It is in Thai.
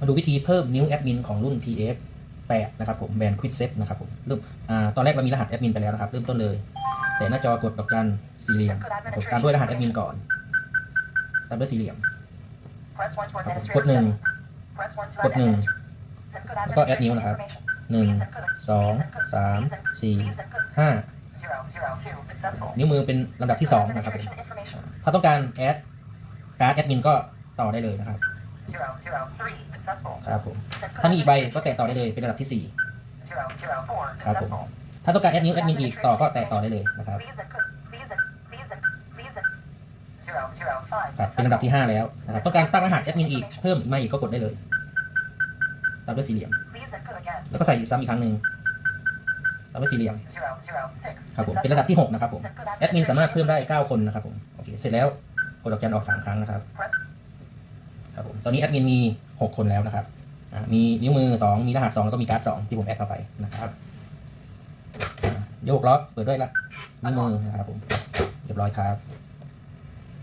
มาดูวิธีเพิ่มนิ้วแอดมินของรุ่น TF 8นะครับผมแบรนด์ Quick Set นะครับผมเริ่มอ่าตอนแรกเรามีรหัสแอดมินไปแล้วนะครับ เริ่มต้นเลย แต่หน้าจอกดดอกจันสี่เหลี่ยมกดตามด้วยรหัสแอดมินก่อนตามด้วยสี่เหลี่ยมกดหนึ่งกดหนึ่งแล้วก็แอดนิ้วนะครับหนึ่งสองสามสี่ห้านิ้วมือเป็นลำดับที่สองนะครับถ้าต้องการแอดการ์ดแอดมินก็ต่อได้เลยนะครับ ครับผมถ้ามีอีกใบก็แตะต่อได้เลยเป็นระดับที่สี่ครับผมถ้าต้องการแอดนิ้วแอดมินอีกต่อก็แตะต่อได้เลยนะครับครับเป็นลำดับที่ห้าแล้วนะครับต้องการตั้งรหัสแอดมินอีกเพิ่มอีกมาอีกก็กดได้เลยตามด้วยสี่เหลี่ยม แล้วก็ใส่ซ้ำอีกครั้งหนึ่งตามด้วยสี่เหลี่ยมครับผมเป็นระดับที่หกนะครับผมแอดมินสามารถเพิ่มได้เก้าคนนะครับผมโอเคเสร็จแล้วกดดอกจันออกสามครั้งนะครับครับผม ตอนนี้แอดมินมี 6 คนแล้วนะครับมีนิ้วมือ 2 มีรหัส 2 แล้วก็มีการ์ด 2 ที่ผมแอดเข้าไปนะครับโยกล็อกเปิดด้วยละนิ้วมือนะครับผมเรียบร้อยครับ